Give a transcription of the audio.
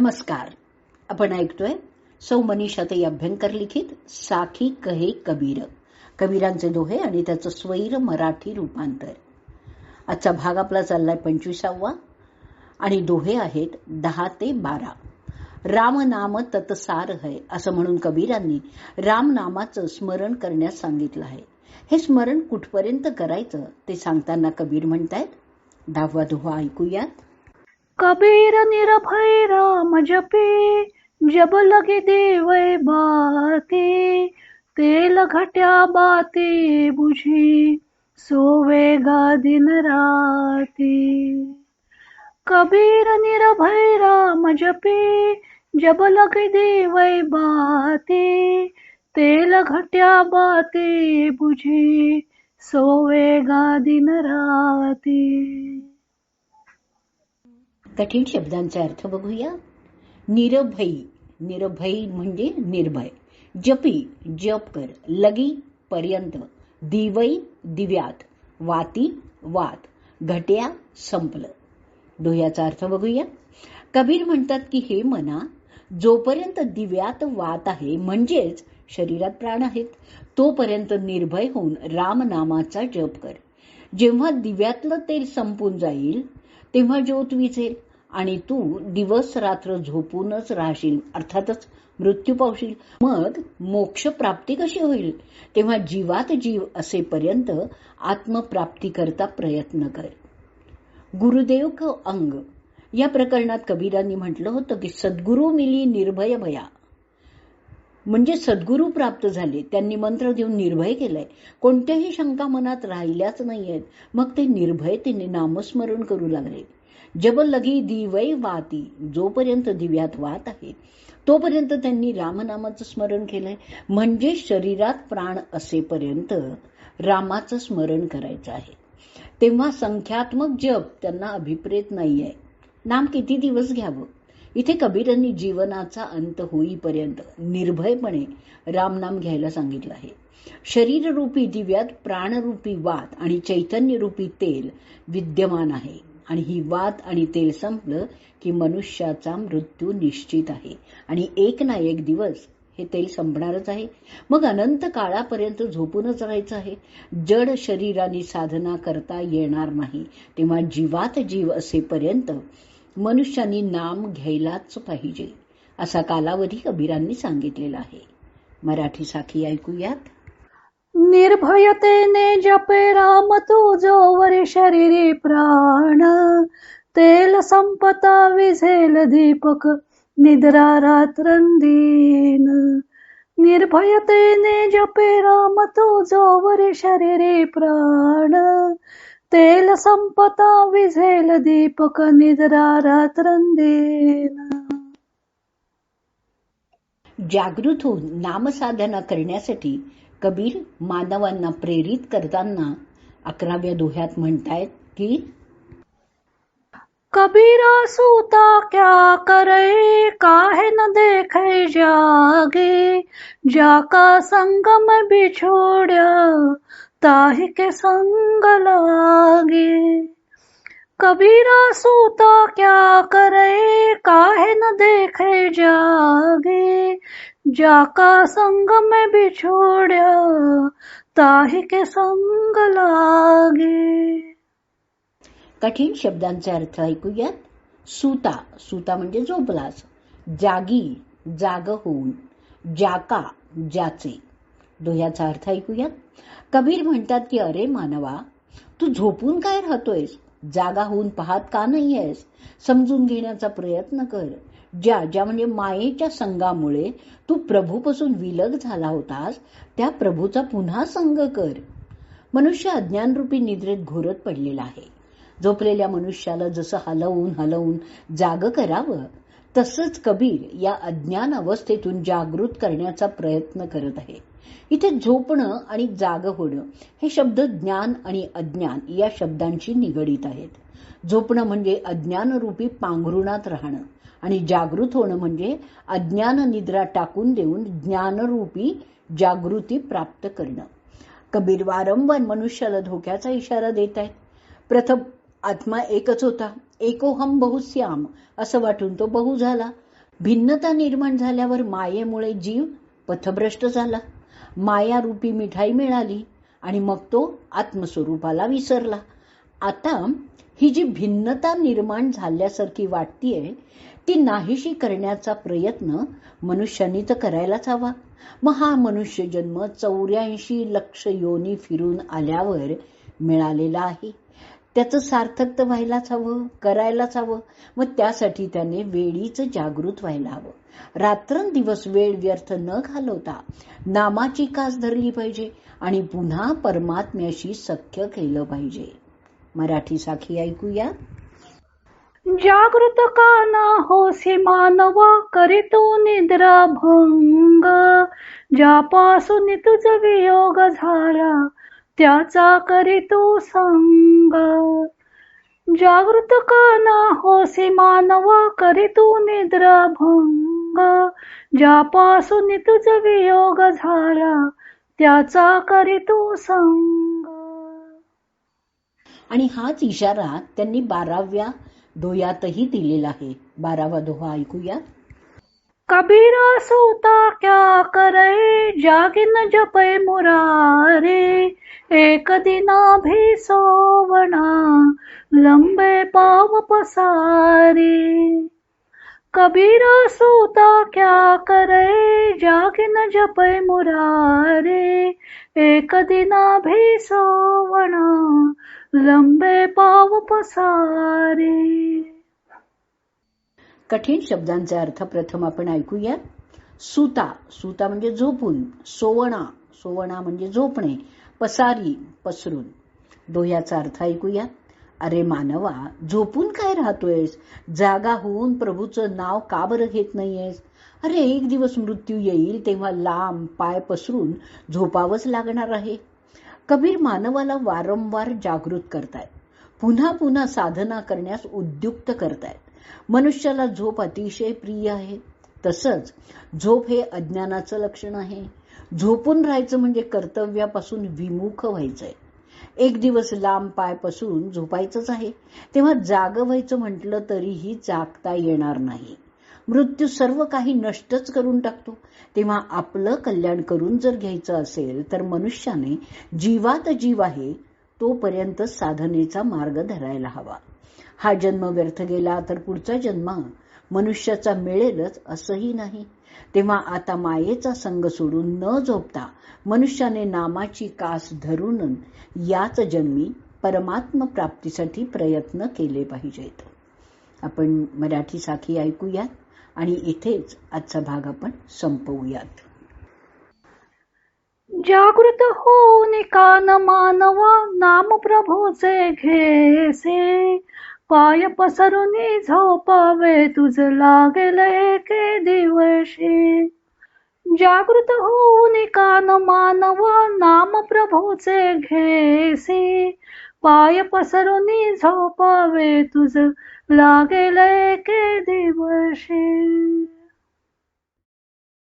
नमस्कार. आपण ऐकतोय सौ मनीषाताई अभ्यंकर लिखित साखी कहे कबीर. कबीरांचे दोहे आणि त्याचं स्वैर मराठी रूपांतर. आजचा भाग आपला चाललाय पंचवीसावा आणि दोहे आहेत दहा ते बारा. राम नाम तत्सार है असं म्हणून कबीरांनी राम नामाचं स्मरण करण्यास सांगितलं आहे. हे स्मरण कुठपर्यंत करायचं ते सांगताना कबीर म्हणतायत दहावा दोहा ऐकूयात. कबीर निरभय राम जपे जब लगे देवय बाते तेल घट्या बाते बुझी सोवे गा दिन राती। कबीर निरभय राम जपे जब लगे देवय बाते तेल घट्या बाते बुझी सोवे गा दिन राती। कठीण शब्दांचा अर्थ बघूया. निरभयी. निरभयी म्हणजे निर्भय. जपी जप कर. लगी पर्यंत. दिवई दिव्यात. वाती वात. घट्या संपलं. डोह्याचा अर्थ बघूया. कबीर म्हणतात की हे मना जोपर्यंत दिव्यात वात आहे म्हणजेच शरीरात प्राण आहेत तोपर्यंत निर्भय होऊन राम नामाचा जप कर. जेव्हा दिव्यातलं तेल संपून जाईल तेव्हा ज्योत विझेल आणि तू दिवस रात्र झोपूनच राहशील अर्थातच मृत्यू पावशील. मग मोक्ष प्राप्ती कशी होईल? तेव्हा जीवात जीव असेपर्यंत आत्मप्राप्ती करता प्रयत्न कर. गुरुदेव क अंग. या प्रकरणात कबीरांनी म्हटलं होतं की सद्गुरू मिली निर्भय भया. म्हणजे सद्गुरू प्राप्त झाले त्यांनी मंत्र देऊन निर्भय केलंय. कोणत्याही शंका मनात राहिल्याच नाहीयेत. मग ते निर्भयतेने नामस्मरण करू लागले. जब लगी दिवय वाती जोपर्यंत दिव्यात वात आहे तोपर्यंत त्यांनी रामनामाचं स्मरण केलंय. म्हणजे शरीरात प्राण असेपर्यंत रामाचं स्मरण करायचं आहे. तेव्हा संख्यात्मक जप त्यांना अभिप्रेत नाहीये. नाम किती दिवस घ्यावं? इथे कबीरांनी जीवनाचा अंत होईपर्यंत निर्भयपणे रामनाम घ्यायला सांगितलं आहे. शरीररूपी दिव्यात प्राणरूपी वात आणि चैतन्यरूपी तेल विद्यमान आहे. आणि ही वात आणि तेल संपलं की मनुष्याचा मृत्यू निश्चित आहे. आणि एक ना एक दिवस हे तेल संपणारच आहे. मग अनंत काळापर्यंत झोपूनच राहायचं आहे. जड शरीराने साधना करता येणार नाही. तेव्हा जीवात जीव असेपर्यंत मनुष्यानी नाम घ्यायलाच पाहिजे. असा कालावधी कबीरांनी सांगितलेला आहे. मराठी साखी ऐकूयात. निर्भयतेने जपे राम तू जोवर शरीरी प्राण. तेल संपता विझेल दीपक निद्रा रात्रंदीन. निर्भयतेने जपे राम तू जोवर शरीरी प्राण. तेल संपता विझेल दीपक निद्रा रात्रंदीन. जागृत होऊन नामसाधना करण्यासाठी कबीर मानवांना प्रेरित करताना अकराव्या दोह्यात म्हणतायत की, कबीरा सूता क्या करे काहे न देखे जागे जाका संगम बिछोड़या ताहि के संग लागे. कबीरा सूता क्या करे काहे न देखे जागे जाका संग में बिछोड़या ताही के संग लागे। कठीण शब्दांचे अर्थ ऐकूयात. सुता सुता म्हणजे झोपलास जागी जाग होऊन जाका ज्याचे. दोह्याचा अर्थ ऐकूयात. कबीर म्हणतात की अरे मानवा तू झोपून काय राहतोयस? जागा होऊन पाहत का नाहीयेस? समजून घेण्याचा प्रयत्न कर. ज्या ज्या म्हणजे मायेच्या संघामुळे तू प्रभूपासून विलग झाला होतास त्या प्रभूचा पुन्हा संग कर. मनुष्य अज्ञानरूपी निद्रेत घोरत पडलेला आहे. झोपलेल्या मनुष्याला जसं हलवून हलवून जाग करावं तसंच कबीर या अज्ञान अवस्थेतून जागृत करण्याचा प्रयत्न करत आहे. इथे झोपणं आणि जाग होणं हे शब्द ज्ञान आणि अज्ञान या शब्दांशी निगडीत आहेत. झोपणं म्हणजे अज्ञानरूपी पांघरुणात राहणं. आणि जागृत होणं म्हणजे अज्ञान निद्रा टाकून देऊन ज्ञानरूपी जागृती प्राप्त करणं. कबीर वारंवार मनुष्याला धोक्याचा इशारा देत आहेत. प्रथम आत्मा एकच होता. एकोहम बहुश्याम असं वाटून तो बहु झाला. भिन्नता निर्माण झाल्यावर मायेमुळे जीव पथभ्रष्ट झाला. माया रूपी मिठाई मिळाली आणि मग तो आत्मस्वरूपाला विसरला. आता ही जी भिन्नता निर्माण झाल्यासारखी वाटतीये ती नाहीशी करण्याचा प्रयत्न मनुष्यानी तर करायलाच हवा. मग हा मनुष्य जन्म चौऱ्याऐंशी लक्ष योनी फिरून आल्यावर मिळालेला आहे. त्याचं सार्थक तर व्हायलाच हवं करायलाच हवं. मग त्यासाठी त्याने वेळीच जागृत व्हायला हवं. रात्रंदिवस वेळ व्यर्थ न घालवता नामाची कास धरली पाहिजे आणि पुन्हा परमात्म्याशी सख्य केलं पाहिजे. मराठी साखी ऐकूया. जागृत का ना होसी मानवा करीतो निद्रा भंग. ज्यापासून तुझ वियोग झाला त्याचा करीतो संग. जागृत का ना होसी मानवा करीतो निद्रा भंग. ज्यापासून तुझ वियोग झाला त्याचा करीतो संग. आणि हाच इशारा त्यांनी बाराव्या दोयातही दिलेला आहे. बारावा दोहा ऐकूया. कबीरा सोता क्या करे जागिन जपय मुरारे. एक दिना भी सोवणा लंबे पाव पसारे. कबीरा सोता क्या करे जागिन जपय मुरारे. एक दिना भी सोवणा लंबे पाव पसारे. कठीण शब्दांचे अर्थ प्रथम आपण ऐकूया. सुता सुता म्हणजे झोपून सोवणा सोवणा म्हणजे झोपणे पसारी पसरून. दोह्याचा अर्थ ऐकूया. अरे मानवा झोपून काय राहतोयस? जागा होऊन प्रभूचं नाव का बरं घेत नाहीयेस? अरे एक दिवस मृत्यू येईल तेव्हा लांब पाय पसरून झोपावंच लागणार आहे. कबीर मानवाला वारंवार जागृत करतायत. पुन्हा पुन्हा साधना करण्यास उद्युक्त करतायत. मनुष्याला झोप अतिशय प्रिय आहे. तसंच झोप हे अज्ञानाचं लक्षण आहे. झोपून राहायचं म्हणजे कर्तव्यापासून विमुख व्हायचंय. एक दिवस लांब पाय पसरून झोपायचंच आहे. तेव्हा जाग व्हायचं म्हटलं तरीही जागता येणार नाही. मृत्यू सर्व काही नष्टच करून टाकतो. तेव्हा आपलं कल्याण करून जर घ्यायचं असेल तर मनुष्याने जीवात जीव आहे तोपर्यंत साधनेचा मार्ग धरायला हवा. हा जन्म व्यर्थ गेला तर पुढचा जन्म मनुष्याचा मिळेलच असंही नाही. तेव्हा आता मायेचा संग सोडून न झोपता मनुष्याने नामाची कास धरून याच जन्मी परमात्म प्राप्तीसाठी प्रयत्न केले पाहिजेत. आपण मराठी साखी ऐकूयात आणि इथेच आजचा भाग आपण संपवूयात. जागृत होऊन कान मानवा नाम प्रभूचे घेसे. पाय पसरुनी झोपावे तुझ लागेल एके दिवशी. जागृत होऊन कान मानवा नाम प्रभूचे घेसी. पाय पसरुनी झोपावे तुझ लागेल एके दिवशी.